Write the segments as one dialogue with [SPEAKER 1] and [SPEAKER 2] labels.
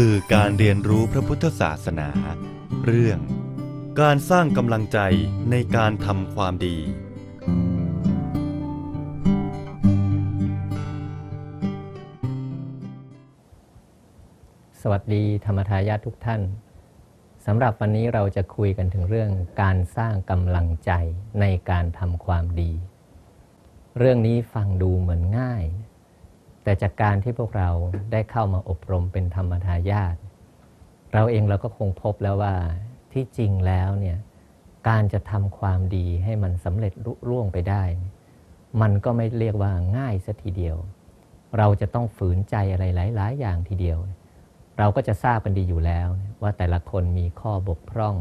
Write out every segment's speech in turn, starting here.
[SPEAKER 1] สื่อการเรียนรู้พระพุทธศาสนา เรื่อง การสร้างกำลังใจในการทำความดี
[SPEAKER 2] สวัสดีธรรมทายาททุกท่านสำหรับวันนี้เราจะคุยกันถึงเรื่องการสร้างกำลังใจในการทำความดี เรื่องนี้ฟังดูเหมือนง่าย แต่จากการที่พวกเราได้เข้ามาอบรมเป็นธรรมทายาทเราเองเราก็คงพบแล้วว่าที่จริงแล้วเนี่ยการจะทำความดีให้มันสำเร็จลุล่วงไปได้ มันก็ไม่เรียกว่าง่ายสัทีเดียว เราจะต้องฝืนใจอะไรหลาย ๆ อย่างทีเดียว เราก็จะทราบกันดีอยู่แล้ว ว่าแต่ละคนมีข้อบกพร่อง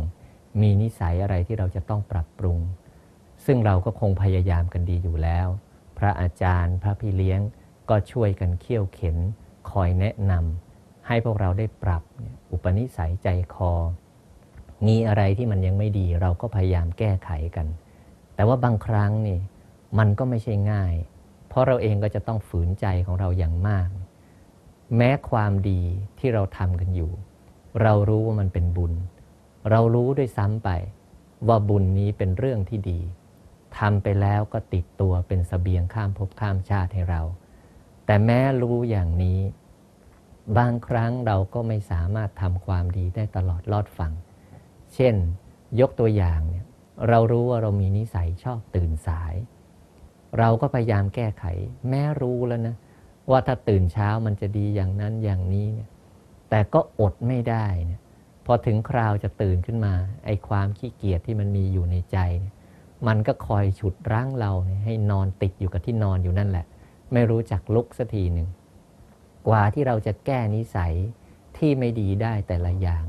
[SPEAKER 2] มีนิสัยอะไรที่เราจะต้องปรับปรุง ซึ่งเราก็คงพยายามกันดีอยู่แล้ว พระอาจารย์ พระพี่เลี้ยง ก็ช่วยกันเขี่ยวเข็นคอยแนะนำให้พวกเราได้ปรับอุปนิสัยใจคอ มีอะไรที่มันยังไม่ดีเราก็พยายามแก้ไขกัน แต่ว่าบางครั้งนี่มันก็ไม่ใช่ง่าย เพราะเราเองก็จะต้องฝืนใจของเราอย่างมาก แม้ความดีที่เราทำกันอยู่ เรารู้ว่ามันเป็นบุญ เรารู้ด้วยซ้ำไป ว่าบุญนี้เป็นเรื่องที่ดีทำไปแล้วก็ติดตัวเป็นสเสบียงข้ามภพข้ามชาติให้เรา แต่แม้รู้อย่างนี้ บางครั้งเราก็ไม่สามารถทำความดีได้ตลอดรอดฝั่ง เช่น ยกตัวอย่างเนี่ยเรารู้ว่าเรามีนิสัยชอบตื่นสาย เราก็พยายามแก้ไข แม้รู้แล้วนะ ว่าถ้าตื่นเช้ามันจะดีอย่างนั้นอย่างนี้เนี่ยแต่ก็อดไม่ได้เนี่ยพอถึงคราวจะตื่นขึ้นมา ไอ้ความขี้เกียจที่มันมีอยู่ในใจ มันก็คอยฉุดรั้งเราให้นอนติดอยู่กับที่นอนอยู่นั่นแหละ ไม่รู้จักลุกสักทีหนึ่ง กว่าที่เราจะแก้นิสัยที่ไม่ดีได้แต่ละอย่าง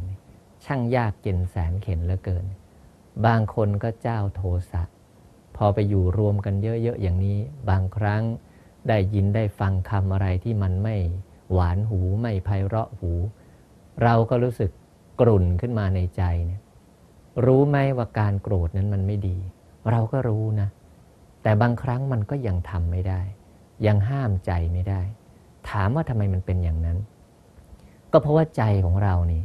[SPEAKER 2] ช่างยากเย็นแสนเข็นเหลือเกิน บางคนก็เจ้าโทสะ พอไปอยู่รวมกันเยอะๆอย่างนี้ บางครั้งได้ยินได้ฟังคำอะไรที่มันไม่หวานหูไม่ไพเราะหู เราก็รู้สึกกรุ่นขึ้นมาในใจเนี่ยรู้ไหมว่าการโกรธนั้นมันไม่ดี เราก็รู้นะ แต่บางครั้งมันก็ยังทำไม่ได้ ยังห้ามใจไม่ได้ ถามว่าทำไมมันเป็นอย่างนั้น ก็เพราะว่าใจของเรานี่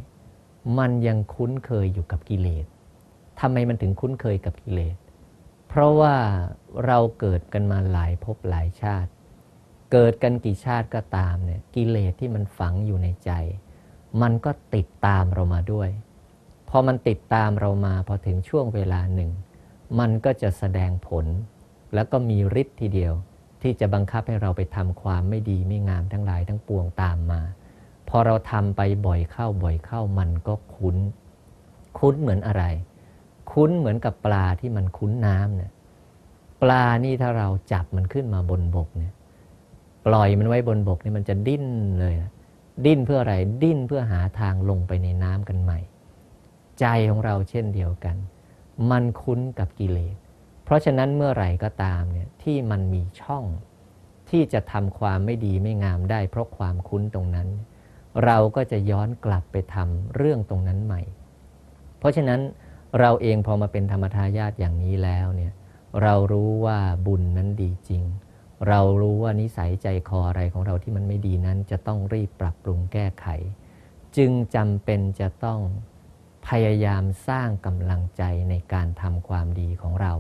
[SPEAKER 2] มันยังคุ้นเคยอยู่กับกิเลสทำไมมันถึงคุ้นเคยกับกิเลส เพราะว่าเราเกิดกันมาหลายภพหลายชาติ เกิดกันกี่ชาติก็ตามเนี่ยกิเลสที่มันฝังอยู่ในใจ มันก็ติดตามเรามาด้วย พอมันติดตามเรามาพอถึงช่วงเวลาหนึ่ง มันก็จะแสดงผล แล้วก็มีฤทธิ์ทีเดียว ที่จะบังคับให้เราไปทำความไม่ดีไม่งามทั้งหลายทั้งปวงตามมา พอเราทำไปบ่อยเข้าบ่อยเข้ามันก็คุ้น คุ้นเหมือนอะไร คุ้นเหมือนกับปลาที่มันคุ้นน้ำเนี่ยปลานี่ถ้าเราจับมันขึ้นมาบนบกเนี่ย ปล่อยมันไว้บนบกเนี่ยมันจะดิ้นเลย ดิ้นเพื่ออะไร ดิ้นเพื่อหาทางลงไปในน้ำกันใหม่ ใจของเราเช่นเดียวกัน มันคุ้นกับกิเลส เพราะฉะนั้นเมื่อไหร่ก็ตามเนี่ยที่มันมีช่องที่จะทำความไม่ดีไม่งามได้ เพราะความคุ้นตรงนั้น เราก็จะย้อนกลับไปทำเรื่องตรงนั้นใหม่ เพราะฉะนั้นเราเองพอมาเป็นธรรมทายาทอย่างนี้แล้วเนี่ยเรารู้ว่าบุญนั้นดีจริง เรารู้ว่านิสัยใจคออะไรของเราที่มันไม่ดีนั้น จะต้องรีบปรับปรุงแก้ไข จึงจำเป็นจะต้องพยายามสร้างกำลังใจในการทำความดีของเรา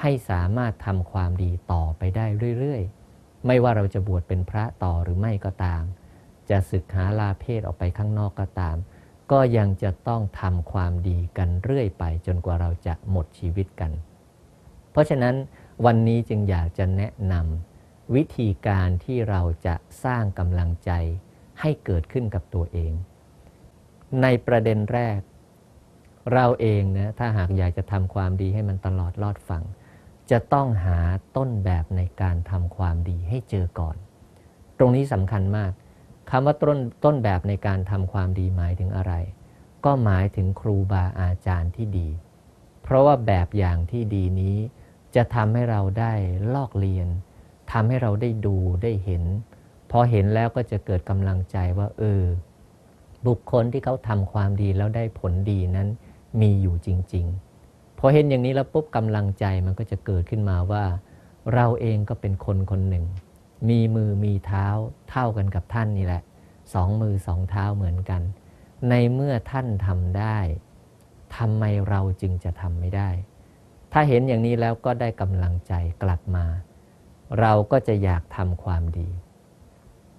[SPEAKER 2] ให้สามารถทำความดีต่อไปได้เรื่อยๆ ไม่ว่าเราจะบวชเป็นพระต่อหรือไม่ก็ตาม จะศึกหาลาเพศออกไปข้างนอกก็ตาม ก็ยังจะต้องทำความดีกันเรื่อยไป จนกว่าเราจะหมดชีวิตกัน เพราะฉะนั้นวันนี้จึงอยากจะแนะนำวิธีการที่เราจะสร้างกำลังใจให้เกิดขึ้นกับตัวเอง ในประเด็นแรก เราเองนะถ้าหากอยากจะทำความดีให้มันตลอดรอดฝั่ง จะต้องหาต้นแบบในการทำความดีให้เจอก่อน ตรงนี้สำคัญมากคำว่าต้นต้นแบบในการทำความดีหมายถึงอะไร ก็หมายถึงครูบาอาจารย์ที่ดี เพราะว่าแบบอย่างที่ดีนี้ จะทำให้เราได้ลอกเรียนทำให้เราได้ดูได้เห็น พอเห็นแล้วก็จะเกิดกำลังใจว่าเออ บุคคลที่เขาทำความดีแล้วได้ผลดีนั้นมีอยู่จริง ๆ พอเห็นอย่างนี้แล้วปุ๊บกำลังใจมันก็จะเกิดขึ้นมาว่า เราเองก็เป็นคนคนหนึ่ง มีมือมีเท้าเท่ากันกับท่านนี่แหละสองมือสองเท้าเหมือนกัน ในเมื่อท่านทำได้ทำไมเราจึงจะทำไม่ได้ ถ้าเห็นอย่างนี้แล้วก็ได้กำลังใจกลับมา เราก็จะอยากทำความดี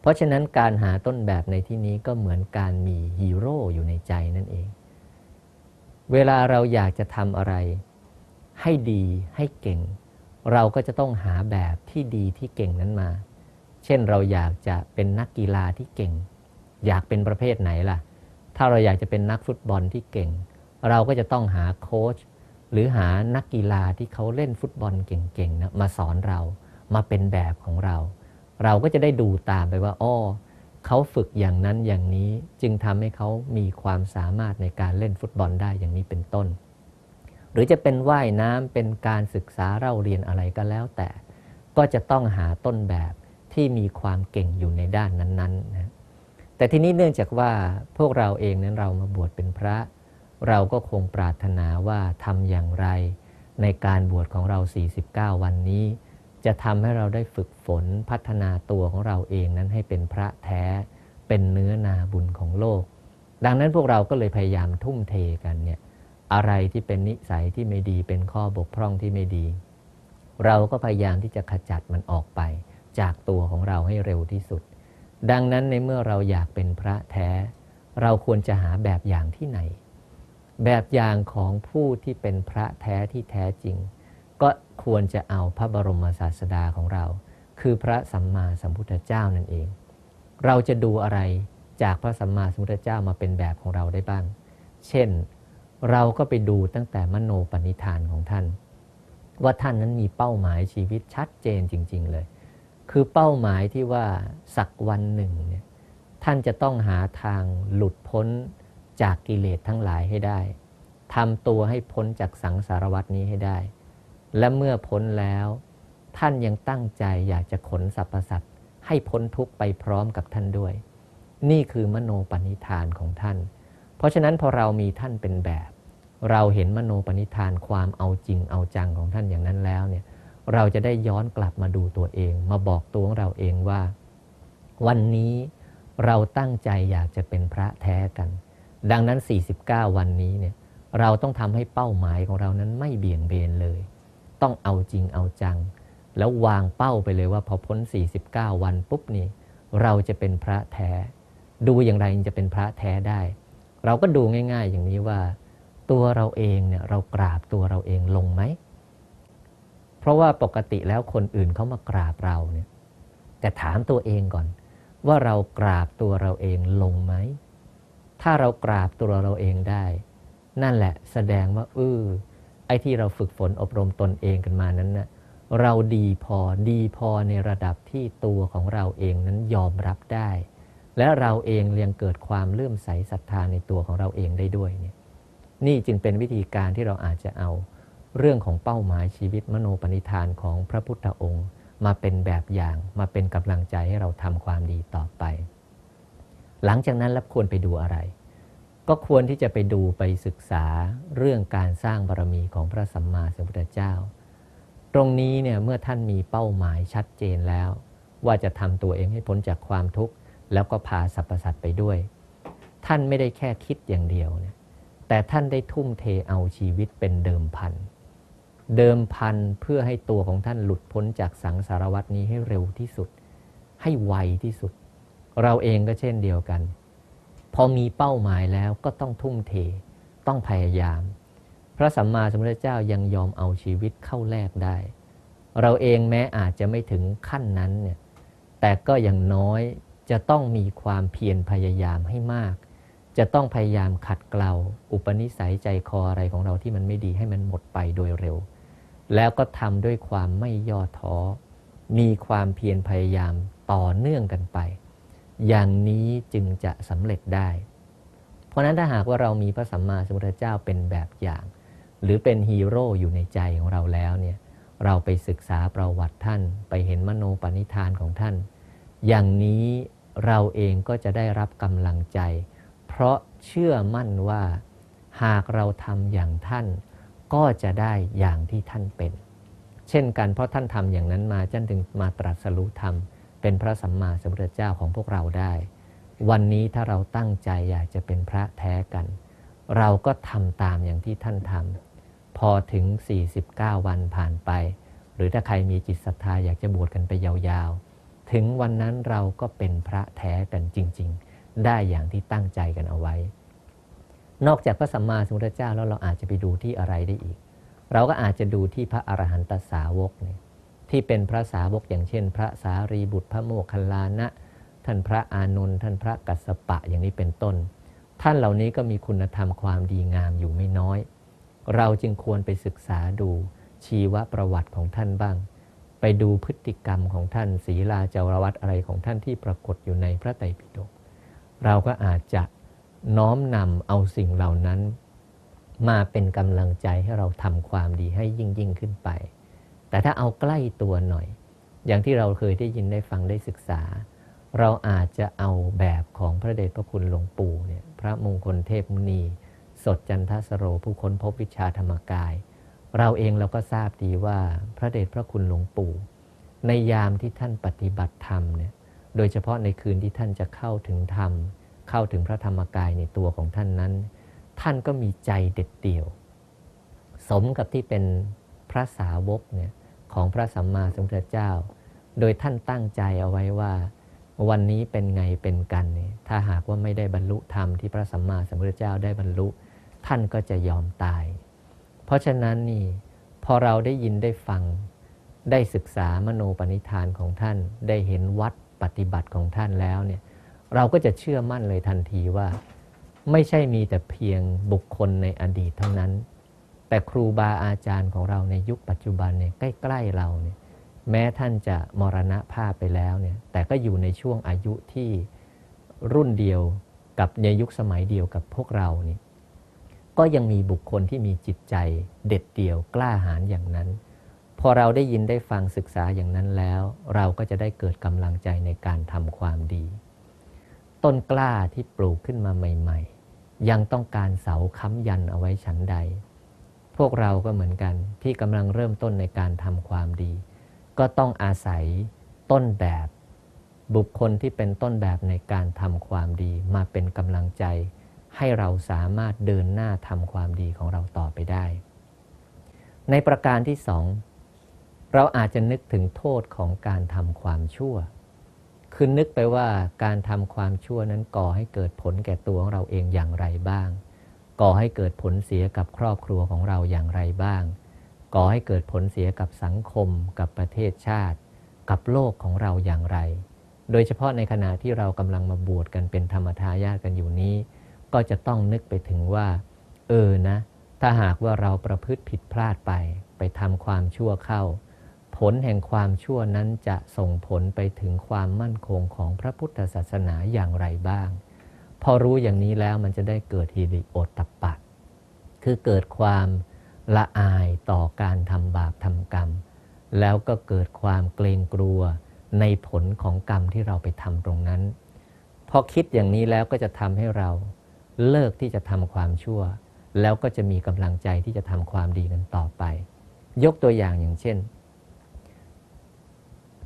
[SPEAKER 2] เพราะฉะนั้นการหาต้นแบบในที่นี้ก็เหมือนการมีฮีโร่อยู่ในใจนั่นเอง เวลาเราอยากจะทำอะไร ให้ดีให้เก่ง เราก็จะต้องหาแบบที่ดีที่เก่งนั้นมา เช่นเราอยากจะเป็นนักกีฬาที่เก่ง อยากเป็นประเภทไหนล่ะ ถ้าเราอยากจะเป็นนักฟุตบอลที่เก่ง เราก็จะต้องหาโค้ชหรือหานักกีฬาที่เขาเล่นฟุตบอลเก่งๆนะมาสอนเรามาเป็นแบบของเรา เราก็จะได้ดูตามไปว่าอ้อ เขาฝึกอย่างนั้นอย่างนี้จึงทำให้เขามีความสามารถในการเล่นฟุตบอลได้อย่างนี้เป็นต้น หรือจะเป็นว่ายน้ำเป็นการศึกษาเล่าเรียนอะไรก็แล้วแต่ ก็จะต้องหาต้นแบบที่มีความเก่งอยู่ในด้านนั้นๆนะแต่ทีนี้เนื่องจากว่าพวกเราเองนั้นเรามาบวชเป็นพระ เราก็คงปรารถนาว่าทำอย่างไร ในการบวชของเรา 49 วันนี้ จะทำให้เราได้ฝึกฝนพัฒนาตัวของเราเองนั้นให้เป็นพระแท้เป็นเนื้อนาบุญของโลก ดังนั้นพวกเราก็เลยพยายามทุ่มเทกันเนี่ยอะไรที่เป็นนิสัยที่ไม่ดีเป็นข้อบกพร่องที่ไม่ดี เราก็พยายามที่จะขจัดมันออกไป จากตัวของเราให้เร็วที่สุด ดังนั้นในเมื่อเราอยากเป็นพระแท้ เราควรจะหาแบบอย่างที่ไหน แบบอย่างของผู้ที่เป็นพระแท้ที่แท้จริง ก็ควรจะเอาพระบรมศาสดาของเรา คือพระสัมมาสัมพุทธเจ้านั่นเอง เราจะดูอะไรจากพระสัมมาสัมพุทธเจ้ามาเป็นแบบของเราได้บ้าง เช่น เราก็ไปดูตั้งแต่มโนปณิธานของท่าน ว่าท่านนั้นมีเป้าหมายชีวิตชัดเจนจริง ๆเลย คือเป้าหมายที่ว่าสักวันหนึ่งเนี่ยท่านจะต้องหาทางหลุดพ้นจากกิเลสทั้งหลายให้ได้ทำตัวให้พ้นจากสังสารวัตนี้ให้ได้ และเมื่อพ้นแล้ว ท่านยังตั้งใจอยากจะขนสรรพสัตว์ให้พ้นทุกข์ไปพร้อมกับท่านด้วย นี่คือมโนปณิธานของท่าน เพราะฉะนั้นพอเรามีท่านเป็นแบบ เราเห็นมโนปณิธานความเอาจริงเอาจังของท่านอย่างนั้นแล้วเนี่ยเราจะได้ย้อนกลับมาดูตัวเอง มาบอกตัวของเราเองว่า วันนี้เราตั้งใจอยากจะเป็นพระแท้กัน ดังนั้น 49 วันนี้เนี่ยเราต้องทำให้เป้าหมายของเรานั้นไม่เบี่ยงเบนเลย ต้องเอาจริงเอาจัง แล้ววางเป้าไปเลยว่าพอพ้น 49 วันปุ๊บนี่เราจะเป็นพระแท้ ดูอย่างไรจะเป็นพระแท้ได้ เราก็ดูง่าย ๆ อย่างนี้ว่า ตัวเราเองเนี่ยเรากราบตัวเราเองลงไหม เพราะว่าปกติแล้วคนอื่นเขามากราบเราเนี่ยแต่ถามตัวเองก่อน ว่าเรากราบตัวเราเองลงไหม ถ้าเรากราบตัวเราเองได้ นั่นแหละแสดงว่าเออ ไอ้ที่เราฝึกฝนอบรมตนเองกันมานั้นนะเราดีพอดีพอในระดับที่ตัวของเราเองนั้นยอมรับได้ และเราเองยังเกิดความเลื่อมใสศรัทธาในตัวของเราเองได้ด้วยเนี่ยนี่จึงเป็นวิธีการที่เราอาจจะเอาเรื่องของเป้าหมายชีวิตมโนปณิธานของพระพุทธองค์ มาเป็นแบบอย่างมาเป็นกำลังใจให้เราทำความดีต่อไป หลังจากนั้นแล้วควรไปดูอะไร ก็ควรที่จะไปดูไปศึกษาเรื่องการสร้างบารมีของพระสัมมาสัมพุทธเจ้า ตรงนี้เนี่ยเมื่อท่านมีเป้าหมายชัดเจนแล้ว ว่าจะทำตัวเองให้พ้นจากความทุกข์ แล้วก็พาสรรพสัตว์ไปด้วย ท่านไม่ได้แค่คิดอย่างเดียวเนี่ยแต่ท่านได้ทุ่มเทเอาชีวิตเป็นเดิมพัน เดิมพันเพื่อให้ตัวของท่านหลุดพ้นจากสังสารวัตนี้ให้เร็วที่สุด ให้ไวที่สุด เราเองก็เช่นเดียวกัน พอมีเป้าหมายแล้วก็ต้องทุ่มเท ต้องพยายาม พระสัมมาสัมพุทธเจ้ายังยอมเอาชีวิตเข้าแลกได้ เราเองแม้อาจจะไม่ถึงขั้นนั้นเนี่ยแต่ก็อย่างน้อยจะต้องมีความเพียรพยายามให้มาก จะต้องพยายามขัดเกลาอุปนิสัยใจคออะไรของเราที่มันไม่ดีให้มันหมดไปโดยเร็ว แล้วก็ทำด้วยความไม่ย่อท้อมีความเพียรพยายามต่อเนื่องกันไป อย่างนี้จึงจะสำเร็จได้ เพราะนั้นถ้าหากว่าเรามีพระสัมมาสัมพุทธเจ้าเป็นแบบอย่าง หรือเป็นฮีโร่อยู่ในใจของเราแล้วเนี่ยเราไปศึกษาประวัติท่าน ไปเห็นมโนปณิธานของท่าน อย่างนี้เราเองก็จะได้รับกำลังใจ เพราะเชื่อมั่นว่า หากเราทำอย่างท่าน ก็จะได้อย่างที่ท่านเป็น เช่นกันเพราะท่านทำอย่างนั้นมาจนถึงมาตรัสรู้ธรรม เป็นพระสัมมาสัมพุทธเจ้าของพวกเราได้ วันนี้ถ้าเราตั้งใจอยากจะเป็นพระแท้กัน เราก็ทำตามอย่างที่ท่านทำพอถึง 49 วันผ่านไป หรือถ้าใครมีจิตศรัทธาอยากจะบวชกันไปยาวๆ ถึงวันนั้นเราก็เป็นพระแท้กันจริง ๆ ได้อย่างที่ตั้งใจกันเอาไว้ นอกจากพระสัมมาสัมพุทธเจ้าแล้วเราอาจจะไปดูที่อะไรได้อีก เราก็อาจจะดูที่พระอรหันตสาวกเนี่ย ที่เป็นพระสาวกอย่างเช่น พระสารีบุตรพระโมคคัลลานะ ท่านพระอานนท์ท่านพระกัสสปะอย่างนี้เป็นต้น ท่านเหล่านี้ก็มีคุณธรรมความดีงามอยู่ไม่น้อย เราจึงควรไปศึกษาดูชีวประวัติของท่านบ้าง ไปดูพฤติกรรมของท่านศีลาจารวัตอะไรของท่านที่ปรากฏอยู่ในพระไตรปิฎกเราก็อาจจะน้อมนำเอาสิ่งเหล่านั้น มาเป็นกำลังใจให้เราทำความดีให้ยิ่งยิ่งขึ้นไป แต่ถ้าเอาใกล้ตัวหน่อย อย่างที่เราเคยได้ยินได้ฟังได้ศึกษา เราอาจจะเอาแบบของพระเดชพระคุณหลวงปู่เนี่ยพระมงคลเทพมุนี สดจันทสโรผู้ค้นพบวิชาธรรมกาย เราเองเราก็ทราบดีว่าพระเดชพระคุณหลวงปู่ ในยามที่ท่านปฏิบัติธรรมเนี่ยโดยเฉพาะในคืนที่ท่านจะเข้าถึงธรรม เข้าถึงพระธรรมกายในตัวของท่านนั้น ท่านก็มีใจเด็ดเดี่ยว สมกับที่เป็นพระสาวกเนี่ย ของพระสัมมาสัมพุทธเจ้า โดยท่านตั้งใจเอาไว้ว่า วันนี้เป็นไงเป็นกันเนี่ยถ้าหากว่าไม่ได้บรรลุธรรมที่พระสัมมาสัมพุทธเจ้าได้บรรลุ ท่านก็จะยอมตาย เพราะฉะนั้นนี่พอเราได้ยินได้ฟังได้ศึกษามโนปณิธานของท่านได้เห็นวัดปฏิบัติของท่านแล้วเนี่ยเราก็จะเชื่อมั่นเลยทันทีว่า ไม่ใช่มีแต่เพียงบุคคลในอดีตเท่านั้น แต่ครูบาอาจารย์ของเราในยุคปัจจุบันเนี่ยใกล้ๆเราเนี่ยแม้ท่านจะมรณภาพไปแล้วเนี่ยแต่ก็อยู่ในช่วงอายุที่รุ่นเดียวกับในยุคสมัยเดียวกับพวกเราเนี่ยก็ยังมีบุคคลที่มีจิตใจเด็ดเดี่ยวกล้าหาญอย่างนั้น พอเราได้ยินได้ฟังศึกษาอย่างนั้นแล้ว เราก็จะได้เกิดกำลังใจในการทำความดี ต้นกล้าที่ปลูกขึ้นมาใหม่ ๆ ยังต้องการเสาค้ำยันเอาไว้ชั้นใด พวกเราก็เหมือนกัน ที่กำลังเริ่มต้นในการทำความดี ก็ต้องอาศัยต้นแบบ บุคคลที่เป็นต้นแบบในการทำความดี มาเป็นกำลังใจ ให้เราสามารถเดินหน้าทำความดีของเราต่อไปได้ ในประการที่สองเราอาจจะนึกถึงโทษของการทำความชั่ว คือนึกไปว่าการทำความชั่วนั้นก่อให้เกิดผลแก่ตัวของเราเองอย่างไรบ้าง ก่อให้เกิดผลเสียกับครอบครัวของเราอย่างไรบ้าง ก่อให้เกิดผลเสียกับสังคม กับประเทศชาติ กับโลกของเราอย่างไร โดยเฉพาะในขณะที่เรากำลังมาบวชกันเป็นธรรมทายาทกันอยู่นี้ ก็จะต้องนึกไปถึงว่า เออนะ ถ้าหากว่าเราประพฤติผิดพลาดไป ไปทำความชั่วเข้า ผลแห่งความชั่วนั้นจะส่งผลไปถึงความมั่นคงของพระพุทธศาสนาอย่างไรบ้าง พอรู้อย่างนี้แล้วมันจะได้เกิดฮิริโอตตัปปะ คือเกิดความละอายต่อการทำบาปทำกรรม แล้วก็เกิดความเกรงกลัวในผลของกรรมที่เราไปทำตรงนั้น พอคิดอย่างนี้แล้วก็จะทำให้เราเลิกที่จะทำความชั่ว แล้วก็จะมีกำลังใจที่จะทำความดีกันต่อไป ยกตัวอย่างอย่างเช่น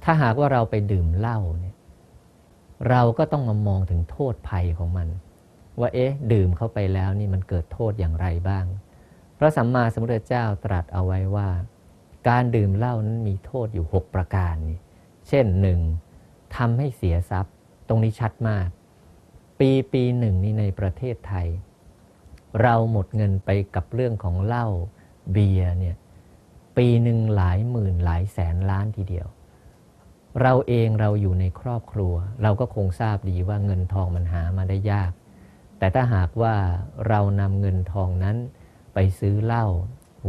[SPEAKER 2] ถ้าหากว่าเราไปดื่มเหล้าเนี่ย เราก็ต้องมามองถึงโทษภัยของมัน ว่าเอ๊ะดื่มเข้าไปแล้วนี่มันเกิดโทษอย่างไรบ้าง พระสัมมาสัมพุทธเจ้าตรัสเอาไว้ว่า การดื่มเหล้านั้นมีโทษอยู่ 6 ประการนี่เช่นหนึ่งทำให้เสียทรัพย์ ตรงนี้ชัดมาก ปีปีหนึ่งนี่ในประเทศไทย เราหมดเงินไปกับเรื่องของเหล้าเบียร์เนี่ยปีหนึ่งหลายหมื่นหลายแสนล้านทีเดียว เราเองเราอยู่ในครอบครัว เราก็คงทราบดีว่าเงินทองมันหามาได้ยาก แต่ถ้าหากว่าเรานำเงินทองนั้น ไปซื้อเหล้า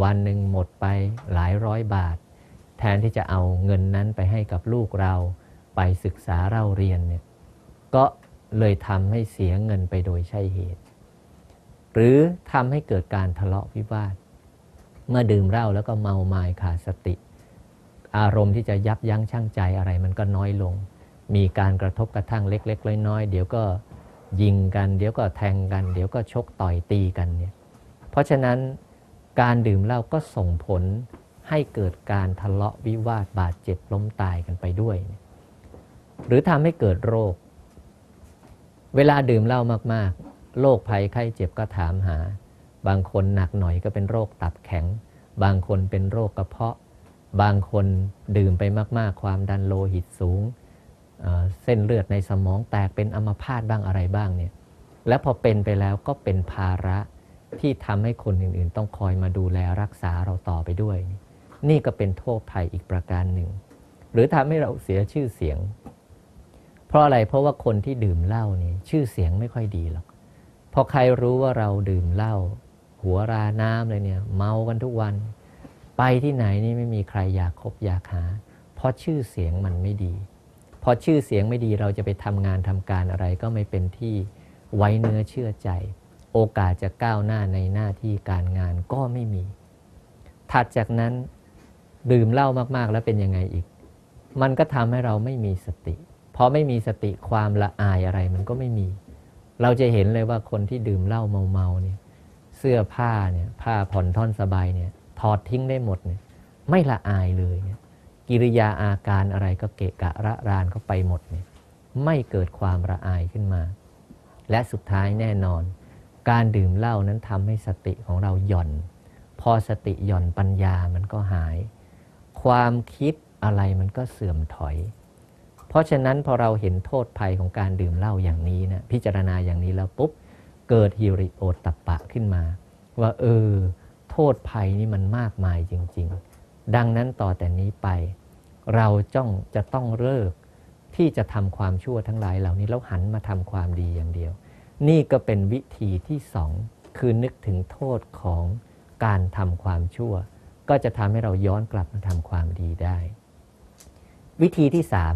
[SPEAKER 2] วันหนึ่งหมดไปหลายร้อยบาท แทนที่จะเอาเงินนั้นไปให้กับลูกเรา ไปศึกษาเล่าเรียนเนี่ยก็เลยทำให้เสียเงินไปโดยใช่เหตุ หรือทำให้เกิดการทะเลาะวิวาท เมื่อดื่มเหล้าแล้วก็เมาไมา้ขาดสติ อารมณ์ที่จะยับยั้งชั่งใจอะไรมันก็น้อยลง มีการกระทบกระทั่งเล็ก ๆ น้อยๆเดี๋ยวก็ยิงกัน เดี๋ยวก็แทงกัน เดี๋ยวก็ชกต่อยตีกันเนี่ยเพราะฉะนั้นการดื่มเหล้าก็ส่งผลให้เกิดการทะเลาะวิวาทบาดเจ็บล้มตายกันไปด้วย หรือทำให้เกิดโรค เวลาดื่มเหล้ามากๆโรคภัยไข้เจ็บก็ถามหา บางคนหนักหน่อยก็เป็นโรคตับแข็ง บางคนเป็นโรคกระเพาะ บางคนดื่มไปมาก ๆ ความดันโลหิตสูงเเส้นเลือดในสมองแตกเป็นอัมพาตบ้างอะไรบ้างเนี่ยและพอเป็นไปแล้วก็เป็นภาระที่ทำให้คนอื่น ๆ ต้องคอยมาดูแลรักษาเราต่อไปด้วย นี่ก็เป็นโทษภัยอีกประการหนึ่ง หรือทำให้เราเสียชื่อเสียง เพราะอะไรเพราะว่าคนที่ดื่มเหล้านี่ชื่อเสียงไม่ค่อยดีหรอกพอใครรู้ว่าเราดื่มเหล้าหัวราน้ำเลยเนี่ย เมากันทุกวัน ไปที่ไหนนี่ไม่มีใครอยากคบอยากหา เพราะชื่อเสียงมันไม่ดี พอชื่อเสียงไม่ดีเราจะไปทำงานทำการอะไรก็ไม่เป็นที่ไว้เนื้อเชื่อใจ โอกาสจะก้าวหน้าในหน้าที่การงานก็ไม่มี ถัดจากนั้นดื่มเหล้ามากๆแล้วเป็นยังไงอีก มันก็ทำให้เราไม่มีสติพอไม่มีสติความละอายอะไรมันก็ไม่มี เราจะเห็นเลยว่าคนที่ดื่มเหล้าเมาๆเนี่ยเสื้อผ้าเนี่ยผ้าผ่อนท่อนสบายเนี่ย อดทิ้งได้หมดเนี่ยไม่ละอายเลยเนี่ยกิริยาอาการอะไรก็เกะกะระรานเข้าไปหมดเนี่ยไม่เกิดความละอายขึ้นมา และสุดท้ายแน่นอน การดื่มเหล้านั้นทำให้สติของเราหย่อน พอสติหย่อนปัญญามันก็หาย ความคิดอะไรมันก็เสื่อมถอย เพราะฉะนั้นพอเราเห็นโทษภัยของการดื่มเหล้าอย่างนี้นะพิจารณาอย่างนี้แล้วปุ๊บเกิดฮิริโอตตัปปะขึ้นมา ว่าเออ โทษภัยนี่มันมากมายจริง ๆ ดังนั้นต่อแต่นี้ไป เราจ้องจะต้องเลิกที่จะทำความชั่วทั้งหลายเหล่านี้แล้วหันมาทำความดีอย่างเดียว นี่ก็เป็นวิธีที่สองคือนึกถึงโทษของการทำความชั่ว ก็จะทำให้เราย้อนกลับมาทำความดีได้ วิธีที่สาม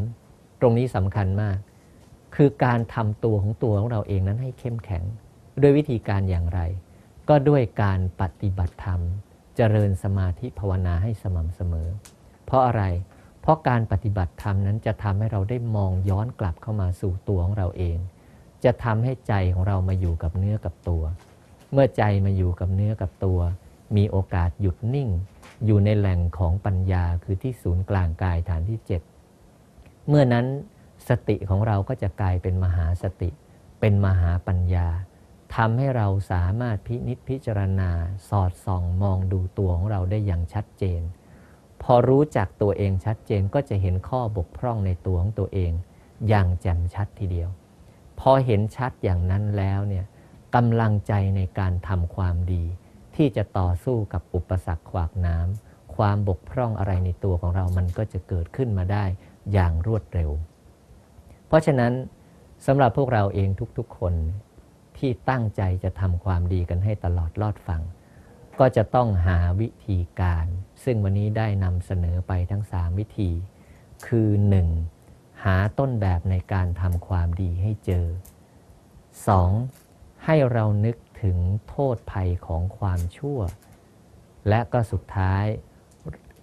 [SPEAKER 2] ตรงนี้สำคัญมาก คือการทำตัวของตัวของเราเองนั้นให้เข้มแข็ง ด้วยวิธีการอย่างไร ก็ด้วยการปฏิบัติธรรม เจริญสมาธิภาวนาให้สม่ำเสมอ เพราะอะไร เพราะการปฏิบัติธรรมนั้นจะทำให้เราได้มองย้อนกลับเข้ามาสู่ตัวของเราเอง จะทำให้ใจของเรามาอยู่กับเนื้อกับตัว เมื่อใจมาอยู่กับเนื้อกับตัว มีโอกาสหยุดนิ่ง อยู่ในแหล่งของปัญญาคือที่ศูนย์กลางกายฐานที่เจ็ดเมื่อนั้นสติของเราก็จะกลายเป็นมหาสติ เป็นมหาปัญญา ทำให้เราสามารถพินิจพิจารณาสอดส่องมองดูตัวของเราได้อย่างชัดเจน พอรู้จักตัวเองชัดเจนก็จะเห็นข้อบกพร่องในตัวของตัวเอง อย่างแจ่มชัดทีเดียว พอเห็นชัดอย่างนั้นแล้วเนี่ยกำลังใจในการทำความดี ที่จะต่อสู้กับอุปสรรคขวากน้ำความบกพร่องอะไรในตัวของเรามันก็จะเกิดขึ้นมาได้อย่างรวดเร็ว เพราะฉะนั้นสำหรับพวกเราเองทุกๆคน ที่ตั้งใจจะทำความดีกันให้ตลอดรอดฟัง ก็จะต้องหาวิธีการ ซึ่งวันนี้ได้นำเสนอไปทั้ง 3 วิธี คือ 1. หาต้นแบบในการทำความดีให้เจอ 2. ให้เรานึกถึงโทษภัยของความชั่ว และก็สุดท้าย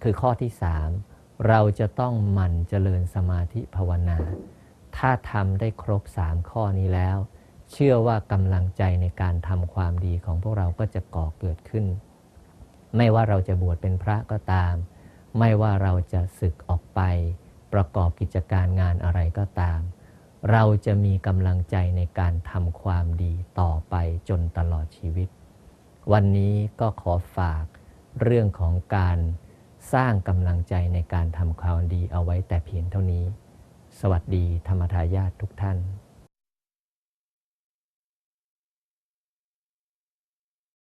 [SPEAKER 2] คือข้อที่ 3 เราจะต้องหมั่นเจริญสมาธิภาวนา ถ้าทำได้ครบ 3 ข้อนี้แล้ว เชื่อว่ากำลังใจในการทำความดีของพวกเราก็จะก่อเกิดขึ้น ไม่ว่าเราจะบวชเป็นพระก็ตาม ไม่ว่าเราจะศึกออกไป ประกอบกิจการงานอะไรก็ตาม เราจะมีกำลังใจในการทำความดีต่อไปจนตลอดชีวิต วันนี้ก็ขอฝากเรื่องของการสร้างกำลังใจในการทำความดีเอาไว้แต่เพียงเท่านี้ สวัสดีธรรมทายาททุกท่าน